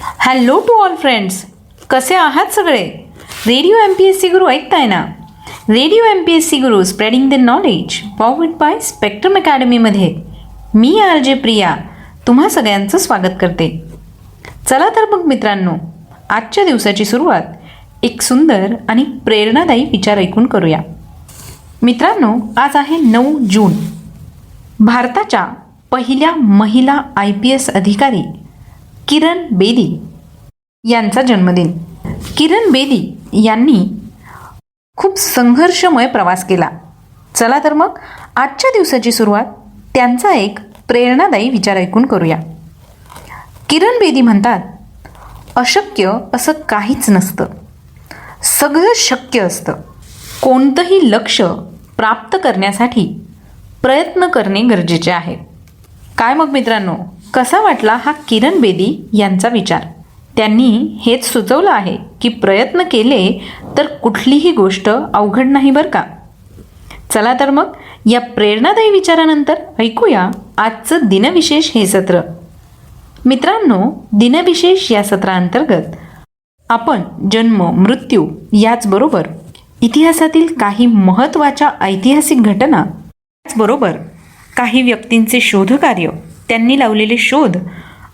Hello to all friends कसे आहात सगळे? Radio M P S C Guru ऐकताय ना? Radio M P S C Guru spreading the knowledge powered by spectrum अकॅडमीमध्ये मी R J Priya. तुम्हा सगळ्यांचं स्वागत करते. चला तर मग मित्रांनो आजच्या दिवसाची सुरुवात एक सुंदर आणि प्रेरणादायी विचार ऐकून करूया. मित्रांनो आज आहे नऊ जून. भारताच्या पहिल्या महिला आय पी एस अधिकारी किरण बेदी यांचा जन्मदिन. किरण बेदी यांनी खूप संघर्षमय प्रवास केला. चला तर मग आजच्या दिवसाची सुरुवात त्यांचा एक प्रेरणादायी विचार ऐकून करूया. किरण बेदी म्हणतात अशक्य असं काहीच नसतं. सगळं शक्य असतं. कोणतंही लक्ष प्राप्त करण्यासाठी प्रयत्न करणे गरजेचे आहे. काय मग मित्रांनो? कसा वाटला हा किरण बेदी यांचा विचार? त्यांनी हेच सुचवलं आहे की प्रयत्न केले तर कुठलीही गोष्ट अवघड नाही बरं का? चला तर मग या प्रेरणादायी विचारानंतर ऐकूया आजचं दिनविशेष हे सत्र. मित्रांनो दिनविशेष या सत्रांतर्गत आपण जन्म मृत्यू याचबरोबर इतिहासातील काही महत्त्वाच्या ऐतिहासिक घटना त्याचबरोबर काही व्यक्तींचे शोधकार्य त्यांनी लावलेले शोध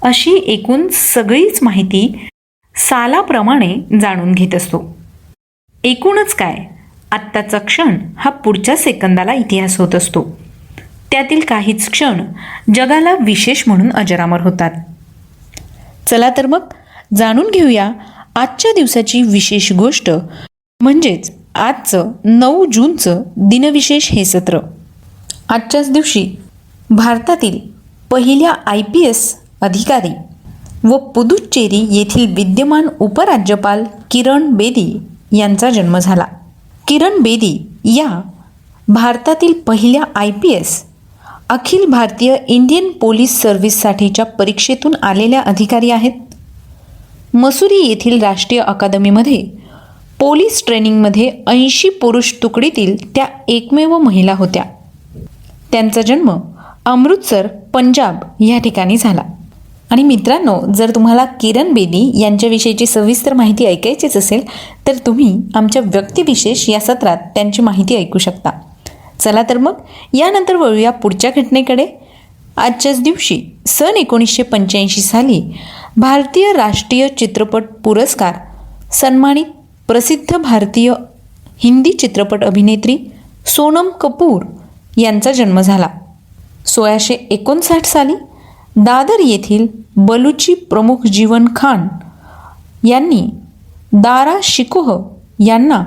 अशी एकूण सगळीच माहिती सालाप्रमाणे जाणून घेत असतो. एकूणच काय? आत्ताचा क्षण हा पुढच्या सेकंदाला इतिहास होत असतो. त्यातील काहीच क्षण जगाला विशेष म्हणून अजरामर होतात. चला तर मग जाणून घेऊया आजच्या दिवसाची विशेष गोष्ट म्हणजेच आजचं नऊ जूनचं दिनविशेष हे सत्र. आजच्याच दिवशी भारतातील पहिल्या आय पी एस अधिकारी व पुदुच्चेरी येथील विद्यमान उपराज्यपाल किरण बेदी यांचा जन्म झाला. किरण बेदी या भारतातील पहिल्या I P S Akhil Bharatiya Indian police सर्व्हिससाठीच्या परीक्षेतून आलेल्या अधिकारी आहेत. मसुरी येथील राष्ट्रीय अकादमीमध्ये पोलीस ट्रेनिंगमध्ये ऐंशी पुरुष तुकडीतील त्या एकमेव महिला होत्या. त्यांचा जन्म अमृतसर पंजाब या ठिकाणी झाला. आणि मित्रांनो जर तुम्हाला किरण बेदी यांच्याविषयीची सविस्तर माहिती ऐकायचीच असेल तर तुम्ही आमच्या व्यक्तिविशेष या सत्रात त्यांची माहिती ऐकू शकता. चला तर मग यानंतर वळूया पुढच्या घटनेकडे. आजच्याच दिवशी सन एकोणीसशे पंच्याऐंशी साली भारतीय राष्ट्रीय चित्रपट पुरस्कार सन्मानित प्रसिद्ध भारतीय हिंदी चित्रपट अभिनेत्री सोनम कपूर यांचा जन्म झाला. सोळाशे एकोणसाठ साली दादर येथील बलुची प्रमुख जीवन खान यांनी दारा शिकोह यांना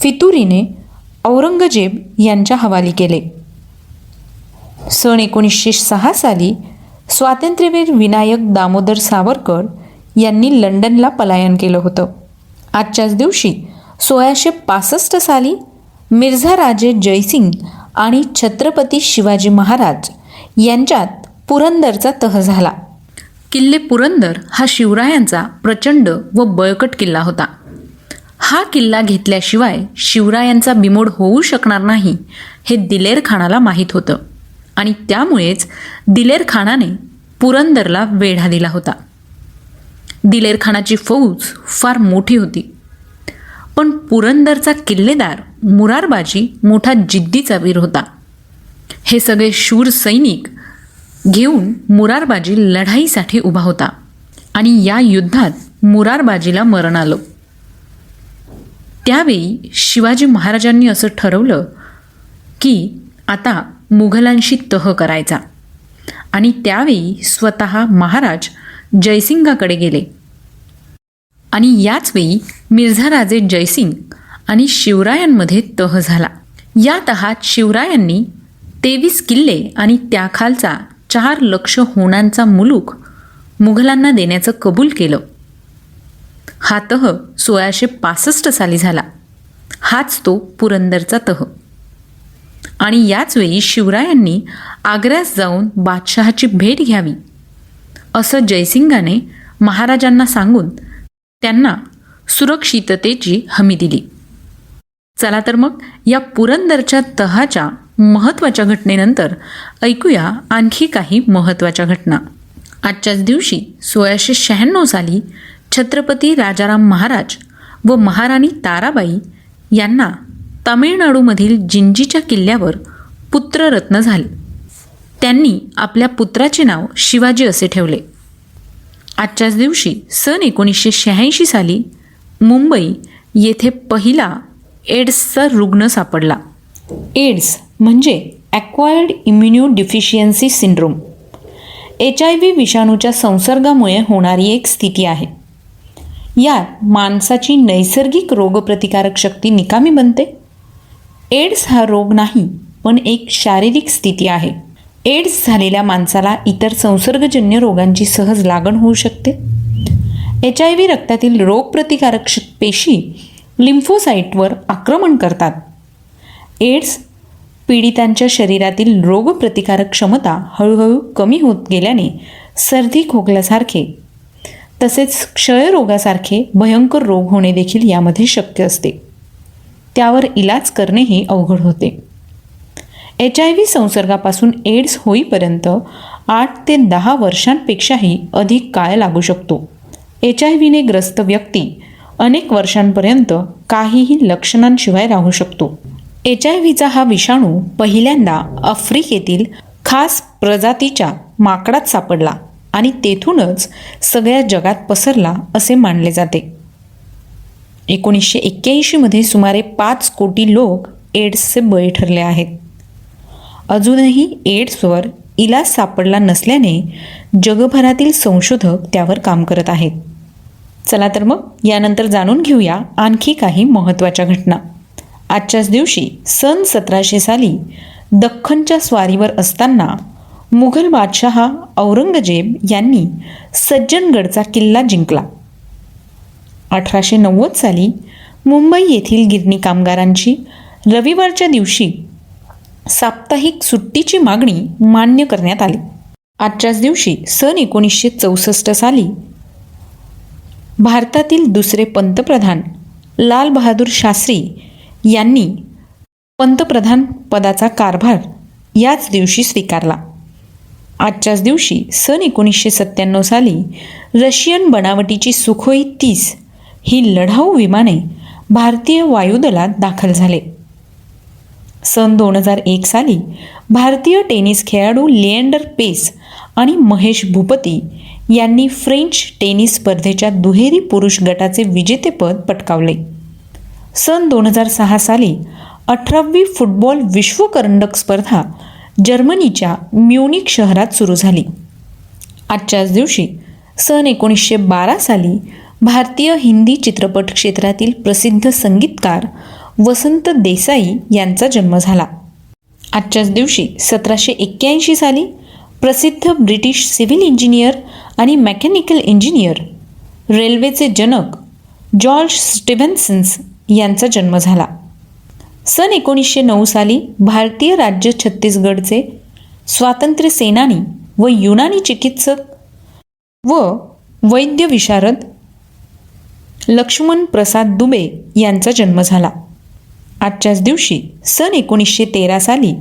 फितुरीने औरंगजेब यांच्या हवाली केले. सन एकोणीसशे सहा साली स्वातंत्र्यवीर विनायक दामोदर सावरकर यांनी लंडनला पलायन केलं होतं. आजच्याच दिवशी सोळाशे पासष्ट साली मिर्झा राजे जयसिंग आणि छत्रपती शिवाजी महाराज यांच्यात पुरंदरचा तह झाला. किल्ले पुरंदर हा शिवरायांचा प्रचंड व बळकट किल्ला होता. हा किल्ला घेतल्याशिवाय शिवरायांचा बिमोड होऊ शकणार नाही हे दिलेर खानाला माहीत होतं. आणि त्यामुळेच दिलेर खानाने पुरंदरला वेढा दिला होता. दिलेर खानाची फौज फार मोठी होती. पण पुरंदरचा किल्लेदार मुरारबाजी मोठा जिद्दीचा वीर होता. हे सगळे शूर सैनिक घेऊन मुरारबाजी लढाईसाठी उभा होता आणि या युद्धात मुरारबाजीला मरण आलं. त्यावेळी शिवाजी महाराजांनी असं ठरवलं की आता मुघलांशी तह करायचा आणि त्यावेळी स्वतः महाराज जयसिंगाकडे गेले. आणि याचवेळी मिर्झा राजे जयसिंग आणि शिवरायांमध्ये तह झाला. या तहात शिवरायांनी तेवीस किल्ले आणि त्याखालचा चार लक्ष होणांचा मुलूक मुघलांना देण्याचं कबूल केलं. हा तह सोळाशे पासष्ट साली झाला. हाच तो पुरंदरचा तह. आणि याचवेळी शिवरायांनी आग्र्यास जाऊन बादशहाची भेट घ्यावी असं जयसिंगाने महाराजांना सांगून त्यांना सुरक्षिततेची हमी दिली. चला तर मग या पुरंदरच्या तहाच्या महत्त्वाच्या घटनेनंतर ऐकूया आणखी काही महत्त्वाच्या घटना. आजच्याच दिवशी सोळाशे शहाण्णव साली छत्रपती राजाराम महाराज व महाराणी ताराबाई यांना तामिळनाडूमधील जिंजीच्या किल्ल्यावर पुत्ररत्न झाले. त्यांनी आपल्या पुत्राचे नाव शिवाजी असे ठेवले. आजच्याच दिवशी सन एकोणीसशे शहाऐंशी साली मुंबई येथे पहिला एड्सचा रुग्ण सापडला. एड्स म्हणजे acquired immune deficiency syndrome H I V विषाणूच्या संसर्गामुळे होणारी एक स्थिती आहे. यात माणसाची नैसर्गिक रोगप्रतिकारक शक्ती निकामी बनते. एड्स हा रोग नाही पण एक शारीरिक स्थिती आहे. एड्स झालेल्या माणसाला इतर संसर्गजन्य रोगांची सहज लागण होऊ शकते. एच आय व्ही रक्तातील रोगप्रतिकारक पेशी लिम्फोसाईटवर आक्रमण करतात. एड्स पीडितांच्या शरीरातील रोगप्रतिकारक क्षमता हळूहळू कमी होत गेल्याने सर्दी खोकल्यासारखे तसेच क्षयरोगासारखे भयंकर रोग होणे देखील यामध्ये शक्य असते. त्यावर इलाज करणेही अवघड होते. एच आय व्ही संसर्गापासून एड्स होईपर्यंत आठ ते दहा वर्षांपेक्षाही अधिक काळ लागू शकतो. एच आय व्हीने ग्रस्त व्यक्ती अनेक वर्षांपर्यंत काहीही लक्षणांशिवाय राहू शकतो. एच आय व्हीचा हा विषाणू पहिल्यांदा आफ्रिकेतील खास प्रजातीच्या माकडात सापडला आणि तेथूनच सगळ्या जगात पसरला असे मानले जाते. एकोणीसशे एक्क्याऐंशीमध्ये सुमारे पाच कोटी लोक एड्सचे बळी ठरले आहेत. अजूनही एड्सवर इलाज सापडला नसल्याने जगभरातील संशोधक त्यावर काम करत आहेत. चला तर मग यानंतर जाणून घेऊया आणखी काही महत्त्वाच्या घटना. आजच्याच दिवशी सन सतराशे साली दख्खनच्या स्वारीवर असताना मुघल बादशहा औरंगजेब यांनी सज्जनगडचा किल्ला जिंकला. अठराशे नव्वद साली मुंबई येथील गिरणी कामगारांची रविवारच्या दिवशी साप्ताहिक सुट्टीची मागणी मान्य करण्यात आली. आजच्याच दिवशी सन एकोणीसशे चौसष्ट साली भारतातील दुसरे पंतप्रधान लाल बहादूर शास्त्री यांनी पंतप्रधान पदाचा कारभार याच दिवशी स्वीकारला. आजच्याच दिवशी सन एकोणीसशे सत्त्याण्णव साली रशियन बनावटीची सुखोई तीस ही लढाऊ विमाने भारतीय वायुदलात दाखल झाले. सन दोन हजार एक साली भारतीय टेनिस खेळाडू लिएंडर पेस आणि महेश भूपती यांनी फ्रेंच टेनिस स्पर्धेच्या दुहेरी पुरुष गटाचे विजेतेपद पटकावले. सन दोन हजार सहा साली अठरावी फुटबॉल विश्वकरंडक स्पर्धा जर्मनीच्या म्युनिक शहरात सुरू झाली. आजच्याच दिवशी सन एकोणीसशे बारा साली भारतीय हिंदी चित्रपट क्षेत्रातील प्रसिद्ध संगीतकार वसंत देसाई यांचा जन्म झाला. आजच्याच दिवशी सतराशे एक्क्याऐंशी साली प्रसिद्ध ब्रिटिश सिव्हिल इंजिनियर आणि मेकॅनिकल इंजिनियर रेल्वेचे जनक जॉर्ज स्टिव्हन्सन्स यांचा जन्म झाला. सन एकोणीसशे नऊ साली भारतीय राज्य छत्तीसगडचे स्वातंत्र्य सेनानी व युनानी चिकित्सक व वैद्य विशारद लक्ष्मण प्रसाद दुबे यांचा जन्म झाला. आजच्याच दिवशी सन एकोणीसशे तेरा साली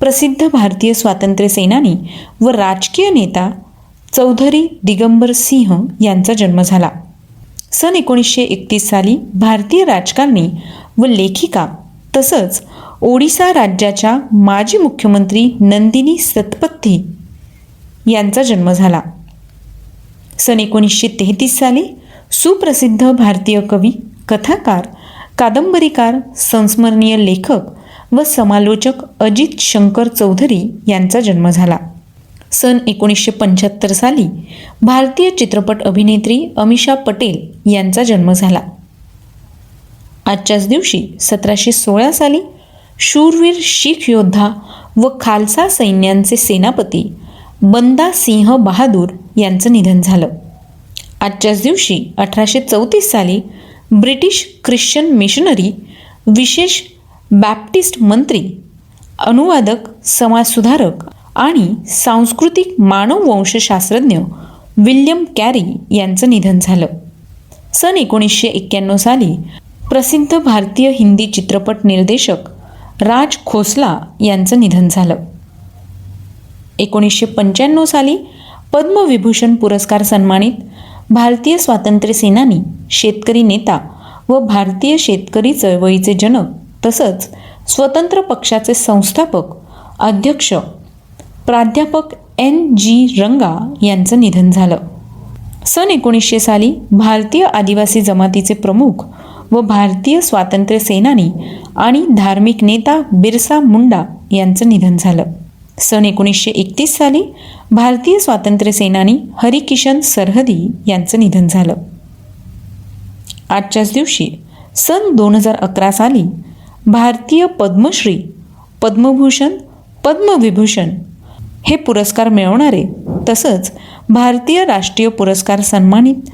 प्रसिद्ध भारतीय स्वातंत्र्य सेनानी व राजकीय नेता चौधरी दिगंबर सिंह यांचा जन्म झाला. सन एकोणीसशे एकतीस साली भारतीय राजकारणी व लेखिका तसंच ओडिसा राज्याच्या माजी मुख्यमंत्री नंदिनी सतपथी यांचा जन्म झाला. सन एकोणीसशे तेहतीस साली सुप्रसिद्ध भारतीय कवी कथाकार कादंबरीकार संस्मरणीय लेखक व समालोचक अजित शंकर चौधरी यांचा जन्म झाला. सन एकोणीसशे पंच्याहत्तर साली भारतीय चित्रपट अभिनेत्री अमिषा पटेल यांचा जन्म झाला. आजच्याच दिवशी सतराशे सोळा साली शूरवीर शीख योद्धा व खालसा सैन्यांचे सेनापती बंदा सिंह बहादूर यांचं निधन झालं. आजच्याच दिवशी अठराशे चौतीस साली ब्रिटिश ख्रिश्चन मिशनरी विशेष बॅप्टिस्ट मंत्री अनुवादक समाजसुधारक आणि सांस्कृतिक मानववंशशास्त्रज्ञ विल्यम कॅरी यांचं निधन झालं. सन एकोणीसशे एक्क्याण्णव साली प्रसिद्ध भारतीय हिंदी चित्रपट निर्देशक राज खोसला यांचं निधन झालं. एकोणीसशे पंच्याण्णव साली पद्मविभूषण पुरस्कार सन्मानित भारतीय स्वातंत्र्य सेनानी शेतकरी नेता व भारतीय शेतकरी चळवळीचे जनक तसंच स्वतंत्र पक्षाचे संस्थापक अध्यक्ष प्राध्यापक एन जी रंगा यांचं निधन झालं. सन एकोणीसशे साली भारतीय आदिवासी जमातीचे प्रमुख व भारतीय स्वातंत्र्य सेनानी आणि धार्मिक नेता बिरसा मुंडा यांचं निधन झालं. सन एकोणीसशे एकतीस साली भारतीय स्वातंत्र्य सेनानी हरिकिशन सरहदी यांचं निधन झालं. आजच्याच दिवशी सन दोन हजार अकरा साली भारतीय पद्मश्री पद्मभूषण पद्मविभूषण हे पुरस्कार मिळवणारे तसंच भारतीय राष्ट्रीय पुरस्कार सन्मानित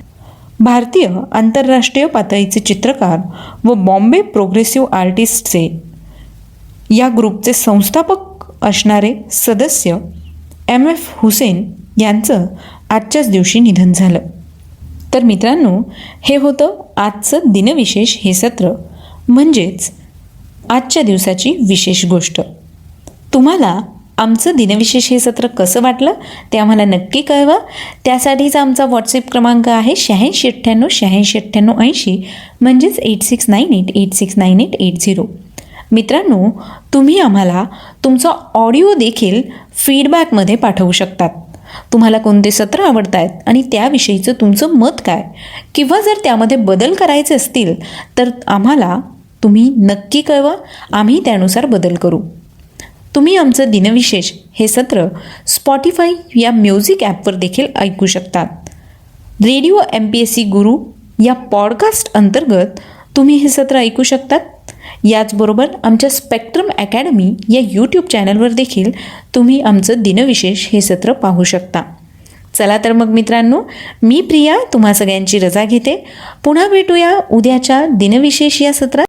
भारतीय आंतरराष्ट्रीय पातळीचे चित्रकार व बॉम्बे प्रोग्रेसिव्ह आर्टिस्टचे या ग्रुपचे संस्थापक असणारे सदस्य एम एफ हुसेन यांचं आजच्याच दिवशी निधन झालं. तर मित्रांनो हे होतं आजचं दिनविशेष हे सत्र. म्हणजेच आजच्या दिवसाची विशेष गोष्ट. तुम्हाला आमचं दिनविशेष हे सत्र कसं वाटलं ते आम्हाला नक्की कळवा. त्यासाठीचा आमचा व्हॉट्सअप क्रमांक आहे शहाऐंशी अठ्ठ्याण्णव शहाऐंशी अठ्ठ्याण्णव ऐंशी म्हणजेच eight six nine eight eight six nine eight eight zero मित्रांनो तुम्ही आम्हाला तुमचा ऑडिओ देखील फीडबॅकमध्ये पाठवू शकतात. तुम्हाला कोणते सत्र आवडत आहेत आणि त्याविषयीचं तुमचं मत काय? किंवा जर त्यामध्ये बदल करायचे असतील तर आम्हाला तुम्ही नक्की कळवा. आम्ही त्यानुसार बदल करू. तुम्ही आमचं दिनविशेष हे सत्र स्पॉटीफाय या म्युझिक ॲपवर देखील ऐकू शकतात. Radio M P S C Guru या पॉडकास्ट अंतर्गत तुम्ही हे सत्र ऐकू शकतात. याचबरोबर आमच्या स्पेक्ट्रम अकॅडमी या यूट्यूब चॅनलवर देखील तुम्ही आमचं दिनविशेष हे सत्र पाहू शकता. चला तर मग मित्रांनो मी प्रिया तुम्हा सगळ्यांची रजा घेते. पुन्हा भेटूया उद्याच्या दिनविशेष या सत्रात.